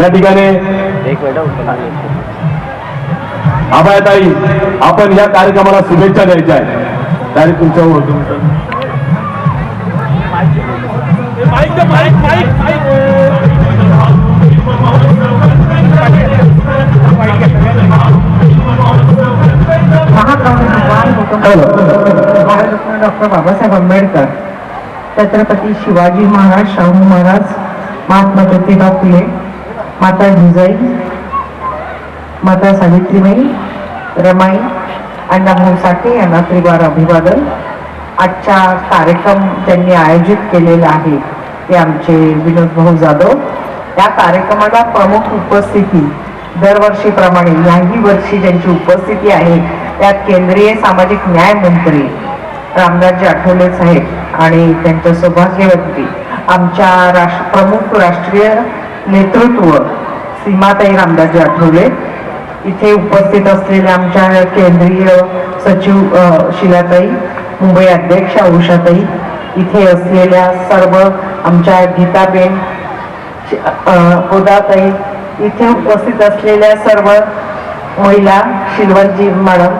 या ठिकाणी आबायताई आपण या कार्यक्रमाला शुभेच्छा द्यायच्या आहेत. त्याने तुमच्यावर तुमचं भारतरत्न डॉक्टर बाबासाहेब आंबेडकर छत्रपती शिवाजी महाराज शाहू महाराज महात्मा ज्योतिबा फुले माता जिजाई माता सावित्रीबाई रमाई अण्णाभाऊ साठे यांना त्रिवार अभिवादन. आजचा कार्यक्रम त्यांनी आयोजित केलेला आहे ते आमचे विनोद भाऊ जाधव. या कार्यक्रमाला प्रमुख उपस्थिती दरवर्षीप्रमाणे याही वर्षी ज्यांची उपस्थिती आहे त्यात केंद्रीय सामाजिक न्याय मंत्री रामदासजी आठवले साहेब आणि त्यांच्या सौभाग्यवती आमच्या राष्ट्र प्रमुख राष्ट्रीय नेतृत्व सीमाताई रामदासजी आठवले. इथे उपस्थित असलेल्या आमच्या केंद्रीय सचिव शिलाताई मुंबई अध्यक्ष उषाताई इथे असलेल्या सर्व आमच्या गीताबेन गोदाताई इथे उपस्थित असलेल्या सर्व महिला शिलवरजी मॅडम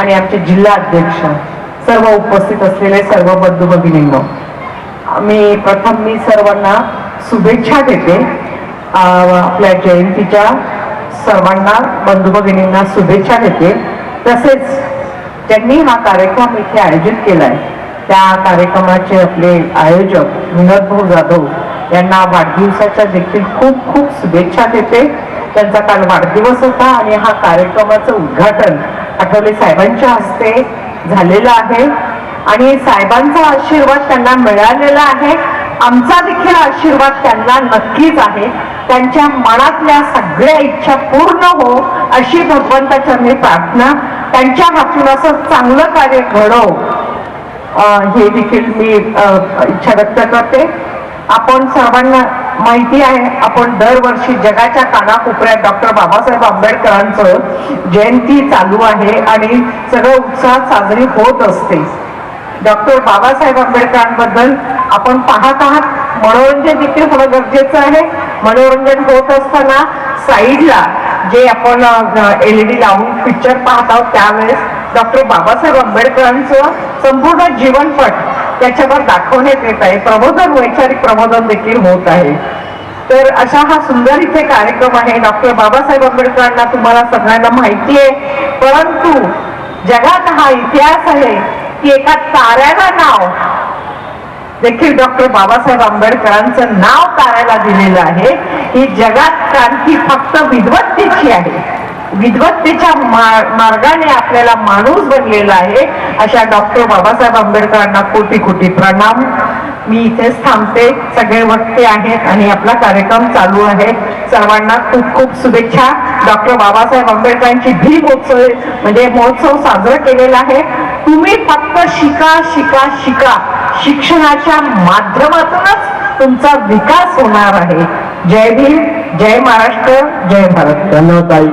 आणि आमचे जिल्हा अध्यक्ष सर्व उपस्थित असलेले सर्व बंधू भगिनींनो मी प्रथम मी सर्वांना शुभेच्छा देते. आपल्या जयंतीच्या सर्वांना बंधू भगिनींना शुभेच्छा देते. तसेच त्यांनी हा कार्यक्रम इथे आयोजित केलाय. त्या कार्यक्रमाचे आपले आयोजक विनोद भाऊ जाधव यांना वाढदिवसाच्या देखील खूप खूप शुभेच्छा देते. त्यांचा काल वाढदिवस होता आणि हा कार्यक्रमाचं उद्घाटन आठवले साहेबांच्या हस्ते झालेलं आहे. आणि साहेबांचा आशीर्वाद त्यांना मिळालेला आहे. आमचा देखील आशीर्वाद त्यांना नक्कीच आहे. त्यांच्या मनातल्या सगळ्या इच्छा पूर्ण हो अशी भगवंताच्या मी प्रार्थना त्यांच्या हातून असं चांगलं कार्य घडव. हे देखील मी इच्छा व्यक्त करते. आपण सर्वांना माहिती आहे आपण दरवर्षी जगाच्या कानाकोपऱ्यात डॉक्टर बाबासाहेब आंबेडकरांचं जयंती चालू आहे आणि सगळं उत्साहात साजरी होत असते. डॉक्टर बाबासाहेब आंबेडकरांबद्दल आपण पाहत आहात. मनोरंजन देखील होणं गरजेचं आहे. मनोरंजन होत असताना साईडला जे आपण एलईडी लावून पिक्चर पाहत आहोत त्यावेळेस डॉक्टर बाबासाहेब आंबेडकरांचं संपूर्ण जीवनपट त्याच्यावर दाखवण्यात येत आहे. प्रबोधन वैचारिक प्रबोधन देखील होत आहे. तर अशा हा सुंदर इथे कार्यक्रम आहे. डॉक्टर बाबासाहेब आंबेडकरांना तुम्हाला सगळ्यांना माहिती आहे. परंतु जगात हा इतिहास आहे की एका ताऱ्याला नाव देखील डॉक्टर बाबासाहेब आंबेडकरांचं नाव करायला दिलेलं आहे. ही जगात क्रांती फक्त विद्वत्तेची आहे. विद्वत्तेच्या मार्गाने आपल्याला माणूस बनलेला आहे. अशा डॉक्टर बाबासाहेब आंबेडकरांना कोटी कोटी प्रणाम. मी इथेच थांबते. सगळे वक्ते आहेत आणि आपला कार्यक्रम चालू आहे. सर्वांना खूप खूप शुभेच्छा. डॉक्टर बाबासाहेब आंबेडकरांची भीम उत्सव म्हणजे महोत्सव साजरा केलेला आहे. तुम्ही फक्त शिका शिका शिका. शिक्षणाच्या माध्यमातूनच तुमचा विकास होणार आहे. जय भीम जय महाराष्ट्र जय भारत. धन्यवाद ताई.